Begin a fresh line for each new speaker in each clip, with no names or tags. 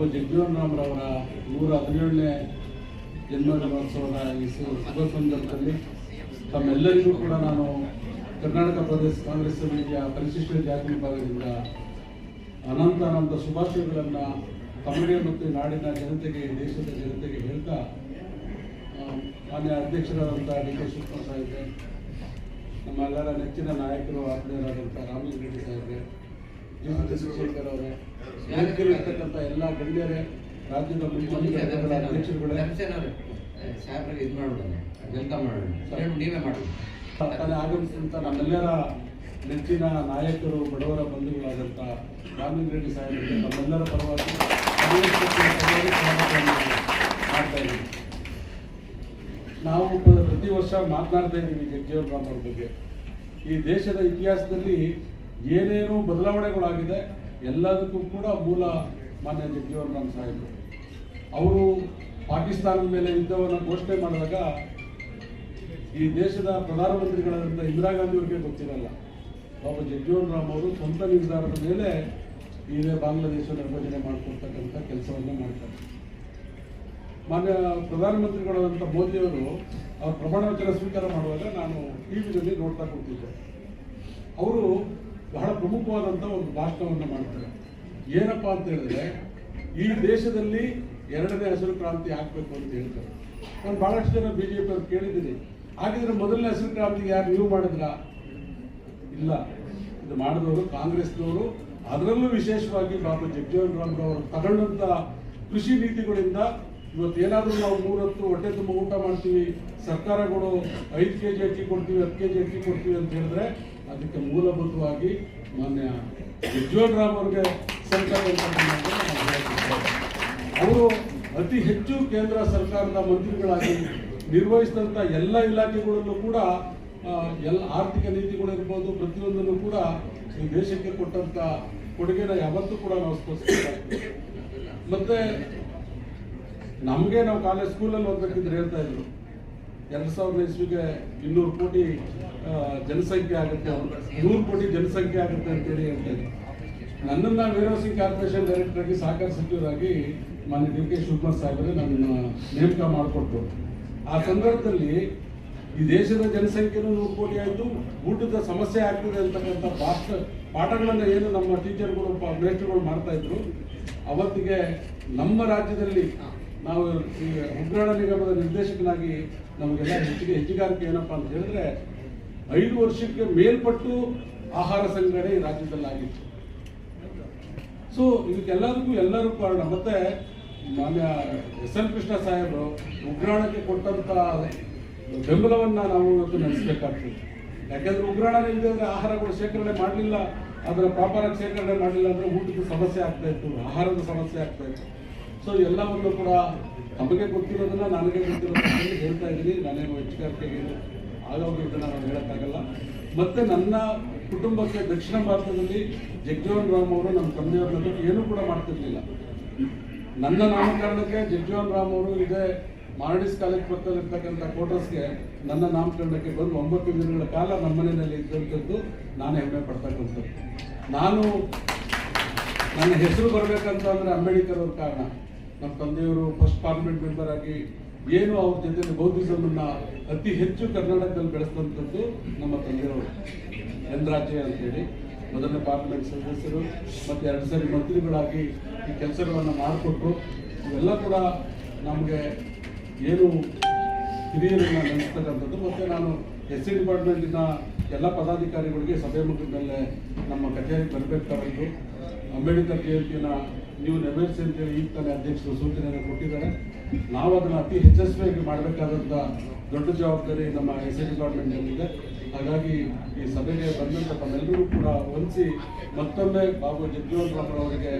ಬಾಬು ಜಗಜೀವನ್ ರಾಮ್ರವರ ನೂರ ಹದಿನೇಳನೇ ಜನ್ಮ ದಿನೋತ್ಸವದ ಈ ಶುಭ ಸಂದರ್ಭದಲ್ಲಿ ತಮ್ಮೆಲ್ಲರಿಗೂ ಕೂಡ ನಾನು ಕರ್ನಾಟಕ ಪ್ರದೇಶ ಕಾಂಗ್ರೆಸ್ ಸಮಿತಿಯ ಪರಿಶಿಷ್ಟ ಜಾತಿ ವಿಭಾಗದಿಂದ ಅನಂತ ಅನಂತ ಶುಭಾಶಯಗಳನ್ನು ತಮಗೆ ಮತ್ತು ನಾಡಿನ ಜನತೆಗೆ, ದೇಶದ ಜನತೆಗೆ ಹೇಳ್ತಾ ಮಾನ್ಯ ಅಧ್ಯಕ್ಷರಾದಂಥ ಡಿ ಕೆ ಶಿವಕುಮಾರ್ ಸಾಹೇಬ್ರೆ ನಮ್ಮೆಲ್ಲರ ನೆಚ್ಚಿನ ನಾಯಕರು ಆತ್ಮೀಯರಾದಂಥ ರಾಮಲಿಂಗ ರೆಡ್ಡಿ ಸಾಹೇಬ್ರೆ ಚಂದ್ರಶೇಖರ್ ಅವರೇ ಇರ್ತಕ್ಕಂಥ ಎಲ್ಲ ಗಣ್ಯರೇ ರಾಜ್ಯದ ಮುಖ್ಯಮಂತ್ರಿ ಘಟಕಗಳ ಅಧ್ಯಕ್ಷರುಗಳೇ.
ಸಾಹೇಬ್ರಿಗೆ ಇದು ಮಾಡೋಣ ವೆಲ್ಕಮ್ ಮಾಡೋಣ ನೀವೇ ಮಾಡಿ
ತಾನೇ ಆಗಮಿಸಿದಂಥ ನಮ್ಮೆಲ್ಲರ ನೆಚ್ಚಿನ ನಾಯಕರು ಬಡವರ ಬಂಧುಗಳಾದಂಥ ರಾಮಲಿಂಗ ರೆಡ್ಡಿ ಸಾಹೇಬರಿಗೆ ನಮ್ಮೆಲ್ಲರ ಪರವಾಗಿ ಮಾಡ್ತಾ ಇದ್ದೀವಿ ನಾವು ಪ್ರತಿ ವರ್ಷ ಮಾತನಾಡ್ತಾ ಇದ್ದೀವಿ ಜಗಜೀವನ್ ರಾಮ್ ಅವ್ರ ಬಗ್ಗೆ. ಈ ದೇಶದ ಇತಿಹಾಸದಲ್ಲಿ ಏನೇನು ಬದಲಾವಣೆಗಳಾಗಿದೆ, ಎಲ್ಲದಕ್ಕೂ ಕೂಡ ಮೂಲ ಮಾನ್ಯ ಜಗಜೀವನ್ ಸಾಹೇಬರು. ಅವರು ಪಾಕಿಸ್ತಾನದ ಮೇಲೆ ಯುದ್ಧವನ್ನು ಘೋಷಣೆ ಮಾಡಿದಾಗ ಈ ದೇಶದ ಪ್ರಧಾನಮಂತ್ರಿಗಳಾದಂಥ ಇಂದಿರಾ ಗಾಂಧಿ ಅವ್ರಿಗೆ ಗೊತ್ತಿರಲ್ಲ. ಬಾಬಾ ಜಗಜೀವನ್ ರಾಮ್ ಅವರು ಸ್ವಂತ ನಿರ್ಧಾರದ ಮೇಲೆ ಇದೇ ಬಾಂಗ್ಲಾದೇಶ ನಿರ್ವಹಣೆ ಮಾಡಿಕೊಡ್ತಕ್ಕಂಥ ಕೆಲಸವನ್ನು ಮಾಡ್ತಾರೆ. ಮಾನ್ಯ ಪ್ರಧಾನಮಂತ್ರಿಗಳಾದಂಥ ಮೋದಿಯವರು ಅವ್ರ ಪ್ರಮಾಣ ವಚನ ಸ್ವೀಕಾರ ಮಾಡುವಾಗ ನಾನು ಟಿ. ವಿನಲ್ಲಿ ನೋಡ್ತಾ ಕೂತಿದ್ದೆ. ಅವರು ಬಹಳ ಪ್ರಮುಖವಾದಂಥ ಒಂದು ಭಾಷಣವನ್ನು ಮಾಡ್ತಾರೆ. ಏನಪ್ಪ ಅಂತ ಹೇಳಿದ್ರೆ, ಈ ದೇಶದಲ್ಲಿ ಎರಡನೇ ಹಸಿರು ಕ್ರಾಂತಿ ಆಗಬೇಕು ಅಂತ ಹೇಳ್ತಾರೆ. ನಾನು ಬಹಳಷ್ಟು ಜನ ಬಿ ಜೆ ಪಿ ಅವ್ರು ಕೇಳಿದ್ದೀನಿ. ಹಾಗಿದ್ರೆ ಮೊದಲನೇ ಹಸಿರು ಕ್ರಾಂತಿಗೆ ಯಾರು ನೀವು ಮಾಡಿದ್ರ? ಇಲ್ಲ. ಇದು ಮಾಡಿದವರು ಕಾಂಗ್ರೆಸ್ನವರು. ಅದರಲ್ಲೂ ವಿಶೇಷವಾಗಿ ಬಾಬು ಜಗಜೀವನ್ ರಾಮ್ ಅವರು ತಗೊಂಡಂತ ಕೃಷಿ ನೀತಿಗಳಿಂದ ಇವತ್ತು ಏನಾದರೂ ನಾವು ಮೂರತ್ತು ಹೊಟ್ಟೆ ತುಂಬ ಊಟ ಮಾಡ್ತೀವಿ ಸರ್ಕಾರಗಳು ಐದು ಕೆ ಜಿ ಅಕ್ಕಿ ಕೊಡ್ತೀವಿ, ಹತ್ತು ಕೆ ಜಿ ಅಕ್ಕಿ ಕೊಡ್ತೀವಿ ಅಂತ ಹೇಳಿದ್ರೆ ಅದಕ್ಕೆ ಮೂಲಭೂತವಾಗಿ ಮಾನ್ಯ ಜಗಜೀವನ್ ರಾಮ್ ಅವ್ರಿಗೆ ಸರ್ಕಾರ ಅವರು ಅತಿ ಹೆಚ್ಚು ಕೇಂದ್ರ ಸರ್ಕಾರದ ಮಂತ್ರಿಗಳಾಗಿ ನಿರ್ವಹಿಸಿದಂಥ ಎಲ್ಲ ಇಲಾಖೆಗಳಲ್ಲೂ ಕೂಡ ಎಲ್ಲ ಆರ್ಥಿಕ ನೀತಿಗಳಿರ್ಬೋದು ಪ್ರತಿಯೊಂದನ್ನು ಕೂಡ ಈ ದೇಶಕ್ಕೆ ಕೊಟ್ಟಂತ ಕೊಡುಗೆನ ಯಾವತ್ತೂ ಕೂಡ ನಾವು ಸ್ಪರ್ಶಿಸ್ತೀವಿ ಮತ್ತೆ ನಮಗೆ ನಾವು ಕಾಲೇಜ್ ಸ್ಕೂಲಲ್ಲಿ ಓದ್ಬೇಕಿದ್ರೆ ಹೇಳ್ತಾ ಇದ್ರು. ಎರಡು ಸಾವಿರದ ಇಸ್ವಿಗೆ ಇನ್ನೂರು ಕೋಟಿ ಜನಸಂಖ್ಯೆ ಆಗುತ್ತೆ. ನೂರು ಕೋಟಿ ಜನಸಂಖ್ಯೆ ಆಗುತ್ತೆ ಅಂತೇಳಿ ಹೇಳ್ತೇನೆ. ನನ್ನನ್ನು ನನ್ನನ್ನು ಸಿಂಗ್ ಕಾರ್ಪೊರೇಷನ್ ಡೈರೆಕ್ಟರ್ ಆಗಿ ಸಹಕಾರ ಸಚಿವರಾಗಿ ಮಾನ್ಯ ಡಿ ಕೆ ಶಿವಕುಮಾರ್ ಸಾಹೇಬರೇ ನನ್ನ ನೇಮಕ ಮಾಡಿಕೊಟ್ರು ಆ ಸಂದರ್ಭದಲ್ಲಿ ಈ ದೇಶದ ಜನಸಂಖ್ಯೆನೂ ನೂರು ಕೋಟಿ ಆಯಿತು. ಊಟದ ಸಮಸ್ಯೆ ಆಗ್ತದೆ ಅಂತಕ್ಕಂಥ ಪಾಠ, ಪಾಠಗಳನ್ನು ಏನು ನಮ್ಮ ಟೀಚರ್ಗಳು ಮೇಸ್ಟ್ರುಗಳು ಮಾಡ್ತಾ ಇದ್ರು. ಅವತ್ತಿಗೆ ನಮ್ಮ ರಾಜ್ಯದಲ್ಲಿ ನಾವು ಈ ಉಗ್ರಾಣ ನಿಗಮದ ನಿರ್ದೇಶಕನಾಗಿ ನಮಗೆಲ್ಲ ಹೆಚ್ಚಿಗೆ ಹೆಚ್ಚುಗಾರಿಕೆ ಏನಪ್ಪಾ ಅಂತ ಹೇಳಿದ್ರೆ ಐದು ವರ್ಷಕ್ಕೆ ಮೇಲ್ಪಟ್ಟು ಆಹಾರ ಸಂಗ್ರಹಣೆ ಈ ರಾಜ್ಯದಲ್ಲಿ ಆಗಿತ್ತು. ಸೊ ಇದಕ್ಕೆಲ್ಲದಕ್ಕೂ ಎಲ್ಲರೂ ಕಾರಣ. ಮತ್ತೆ ಮಾನ್ಯ ಎಸ್ ಎಲ್ ಕೃಷ್ಣ ಸಾಹೇಬರು ಉಗ್ರಾಣಕ್ಕೆ ಕೊಟ್ಟಂತ ಬೆಂಬಲವನ್ನ ನಾವು ಇವತ್ತು ನಡೆಸಬೇಕಾಗ್ತದೆ. ಯಾಕೆಂದ್ರೆ ಉಗ್ರಾಣ ಇಲ್ಲದೆ ಆಹಾರಗಳು ಶೇಖರಣೆ ಮಾಡಲಿಲ್ಲ. ಅದರ ಪ್ರಾಪರಾಗಿ ಶೇಖರಣೆ ಮಾಡಲಿಲ್ಲ ಅಂದ್ರೆ ಊಟದ ಸಮಸ್ಯೆ ಆಗ್ತಾ ಇತ್ತು, ಆಹಾರದ ಸಮಸ್ಯೆ ಆಗ್ತಾ ಇತ್ತು. ಸೊ ಎಲ್ಲವನ್ನು ಕೂಡ ನಮಗೆ ಗೊತ್ತಿರೋದನ್ನ ನನಗೆ ಗೊತ್ತಿರೋದನ್ನ ಹೇಳ್ತಾ ಇದ್ದೀನಿ. ನಾನೇನು ಹೆಚ್ಚುಗಾರಿಕೆಗೆ ಆಗೋಗಿದ್ದನ್ನು ನಾನು ಹೇಳೋಕ್ಕಾಗಲ್ಲ. ಮತ್ತೆ ನನ್ನ ಕುಟುಂಬಕ್ಕೆ ದಕ್ಷಿಣ ಭಾರತದಲ್ಲಿ ಜಗಜೀವನ್ ರಾಮ್ ಅವರು ನಮ್ಮ ತಂದೆಯವ್ರ ಏನು ಕೂಡ ಮಾಡ್ತಿರ್ಲಿಲ್ಲ. ನನ್ನ ನಾಮಕರಣಕ್ಕೆ ಜಗಜೀವನ್ ರಾಮ್ ಅವರು ಇದೇ ಮಾರಡಿಸ್ ಕಾಲೇಜ್ ಪಕ್ಕದಲ್ಲಿರ್ತಕ್ಕಂಥ ಕ್ವಾರ್ಟರ್ಸ್ಗೆ ನನ್ನ ನಾಮಕರಣಕ್ಕೆ ಬಂದು ಒಂಬತ್ತು ದಿನಗಳ ಕಾಲ ನಮ್ಮ ಮನೆಯಲ್ಲಿ ಇದ್ದಂಥದ್ದು ನಾನು ಹೆಮ್ಮೆ ಪಡ್ತಕ್ಕಂಥದ್ದು ನಾನು ನನ್ನ ಹೆಸರು ಬರಬೇಕಂತ ಅಂದ್ರೆ ಅಂಬೇಡ್ಕರ್ ಅವ್ರ ಕಾರಣ. ನಮ್ಮ ತಂದೆಯವರು ಫಸ್ಟ್ ಪಾರ್ಲಿಮೆಂಟ್ ಮೆಂಬರ್ ಆಗಿ ಏನು ಅವ್ರ ಜೊತೆ ಬೌದ್ಧಿಸಮನ್ನ ಅತಿ ಹೆಚ್ಚು ಕರ್ನಾಟಕದಲ್ಲಿ ಬೆಳೆಸಿದಂಥದ್ದು ನಮ್ಮ ತಂದೆಯವರು. ಅಂತ ಅಂತೇಳಿ. ಮೊದಲನೇ ಪಾರ್ಲಿಮೆಂಟ್ ಸದಸ್ಯರು, ಮತ್ತು ಎರಡು ಸಾರಿ ಮಂತ್ರಿಗಳಾಗಿ ಈ ಕೆಲಸಗಳನ್ನು ಮಾಡಿಕೊಟ್ರು. ಇವೆಲ್ಲ ಕೂಡ ನಮಗೆ ಏನು ಹಿರಿಯರನ್ನ ನಡೆಸ್ತಕ್ಕಂಥದ್ದು ಮತ್ತು ನಾನು ಎಸ್ ಸಿ ಡಿಪಾರ್ಟ್ಮೆಂಟಿನ ಎಲ್ಲ ಪದಾಧಿಕಾರಿಗಳಿಗೆ ಸಭೆ ಮುಖದಲ್ಲೇ ಮೇಲೆ ನಮ್ಮ ಕಚೇರಿಗೆ ಬರಬೇಕಾಗಿತ್ತು. ಅಂಬೇಡ್ಕರ್ ಜಯಂತಿಯನ್ನು ನೀವು ನೆರವೇರಿಸಿ ಅಂತೇಳಿ ಈಗ ತಾನೇ ಅಧ್ಯಕ್ಷರು ಸೂಚನೆಯನ್ನು ಕೊಟ್ಟಿದ್ದಾರೆ. ನಾವು ಅದನ್ನು ಅತಿ ಯಶಸ್ವಿಯಾಗಿ ಮಾಡಬೇಕಾದಂಥ ದೊಡ್ಡ ಜವಾಬ್ದಾರಿ ನಮ್ಮ ಎಸ್ ಡಿಪಾರ್ಟ್ಮೆಂಟ್ ಡಿಪಾರ್ಟ್ಮೆಂಟ್ನಲ್ಲಿದೆ ಹಾಗಾಗಿ ಈ ಸಭೆಗೆ ಬಂದಂಥ ತಮ್ಮೆಲ್ಲರಿಗೂ ಕೂಡ ವಂಚಿ ಮತ್ತೊಮ್ಮೆ ಬಾಬು ಜಗಜೀವನ್ ರಾಮರ್ ಅವರಿಗೆ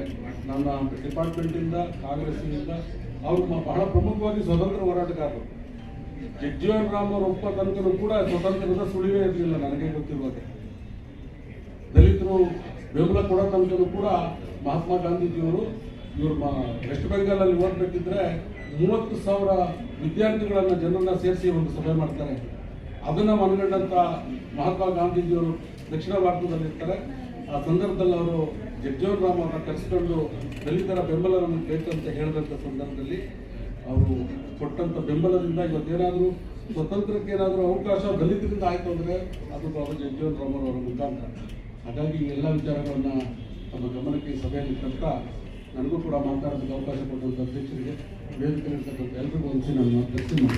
ನನ್ನ ಡಿಪಾರ್ಟ್ಮೆಂಟಿಂದ ಕಾಂಗ್ರೆಸ್ನಿಂದ ಅವರು ಬಹಳ ಪ್ರಮುಖವಾಗಿ ಸ್ವತಂತ್ರ ಹೋರಾಟಗಾರರು. ಜಗಜೀವನ್ ರಾಮ್ ಅವರು ಒಪ್ಪ ತನಕನೂ ಕೂಡ ಸ್ವತಂತ್ರದ ಸುಳಿವೇ ಇರಲಿಲ್ಲ ನನಗೆ ಗೊತ್ತಿರುವಾಗ ದಲಿತರು ಬೆಂಬಲ ಕೊಡೋ ಕೂಡ ಮಹಾತ್ಮ ಗಾಂಧೀಜಿಯವರು ಇವರು ವೆಸ್ಟ್ ಬೆಂಗಾಲಲ್ಲಿ ಓದಬೇಕಿದ್ರೆ ಮೂವತ್ತು ಸಾವಿರ ವಿದ್ಯಾರ್ಥಿಗಳನ್ನು ಜನರನ್ನ ಸೇರಿಸಿ ಒಂದು ಸಭೆ ಮಾಡ್ತಾರೆ. ಅದನ್ನ ಮನಗಂಡಂತ ಮಹಾತ್ಮ ಗಾಂಧೀಜಿಯವರು ದಕ್ಷಿಣ ಭಾರತದಲ್ಲಿ ಇರ್ತಾರೆ. ಆ ಸಂದರ್ಭದಲ್ಲಿ ಅವರು ಜಗಜೀವನ್ ರಾಮ್ ಅವರನ್ನ ಕರೆಸಿಕೊಂಡು ದಲಿತರ ಬೆಂಬಲವನ್ನು ಬೇಕು ಅಂತ ಹೇಳಿದಂಥ ಸಂದರ್ಭದಲ್ಲಿ ಅವರು ಕೊಟ್ಟಂಥ ಬೆಂಬಲದಿಂದ ಇವತ್ತೇನಾದರೂ ಸ್ವತಂತ್ರಕ್ಕೆ ಏನಾದರೂ ಅವಕಾಶ ದಲಿತರಿಂದ ಆಯಿತು ಅಂದರೆ ಅದು ಬಾಬಾ ಜಗಜೀವನ್ ರಾಮ್ ಅವರ ಮುಖಾಂತರ. ಹಾಗಾಗಿ ಎಲ್ಲ ವಿಚಾರಗಳನ್ನು ತಮ್ಮ ಗಮನಕ್ಕೆ ಸಭೆಯಲ್ಲಿ ತರ್ತಾ ನನಗೂ ಕೂಡ ಮಾತಾಡೋದಕ್ಕೆ ಅವಕಾಶ ಕೊಟ್ಟಂಥ ಅಧ್ಯಕ್ಷರಿಗೆ ವೇದಿಕೆ ಇರ್ತಕ್ಕಂಥ ಎಲ್ರಿಗೂ ಒಂದ್ಸಿ ನಾನು ಮಾಡ್ತೀನಿ